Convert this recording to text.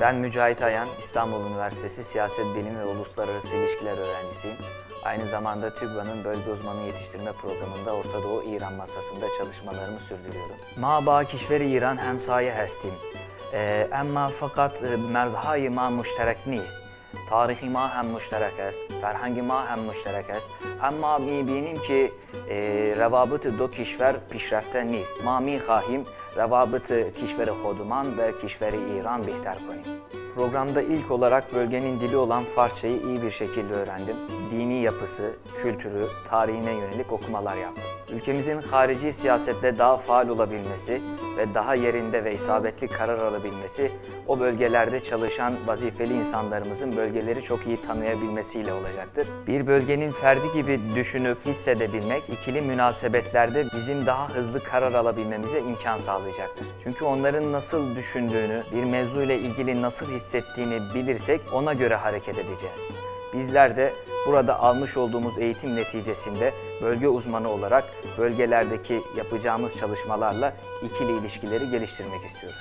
Ben Mücahit Ayan, İstanbul Üniversitesi Siyaset Bilimi ve Uluslararası İlişkiler öğrencisiyim. Aynı zamanda TÜGVA'nın bölge uzmanı yetiştirme programında Orta Doğu İran masasında çalışmalarımı sürdürüyorum. Ma ba kişveri İran hem saye hestim. Ee, emma fakat e, merzhai ma müşterek nist. Tarihi ma hem müşterek est, ferhangi ma hem müşterek est. Ama mi binim ki e, revabıt do kişver pişrefte nist. Ma mi khahim روابط کشور خودمان ve کشور ایران بهتر کنیم. Programda ilk olarak bölgenin dili olan Farsçayı iyi bir şekilde öğrendim. Dini yapısı, kültürü, tarihine yönelik okumalar yaptım. Ülkemizin harici siyasette daha faal olabilmesi ve daha yerinde ve isabetli karar alabilmesi o bölgelerde çalışan vazifeli insanlarımızın bölgeleri çok iyi tanıyabilmesiyle olacaktır. Bir bölgenin ferdi gibi düşünüp hissedebilmek ikili münasebetlerde bizim daha hızlı karar alabilmemize imkan sağlayacaktır. Çünkü onların nasıl düşündüğünü, bir mevzu ile ilgili nasıl hissettiğini bilirsek ona göre hareket edeceğiz. Bizler de burada almış olduğumuz eğitim neticesinde bölge uzmanı olarak bölgelerdeki yapacağımız çalışmalarla ikili ilişkileri geliştirmek istiyoruz.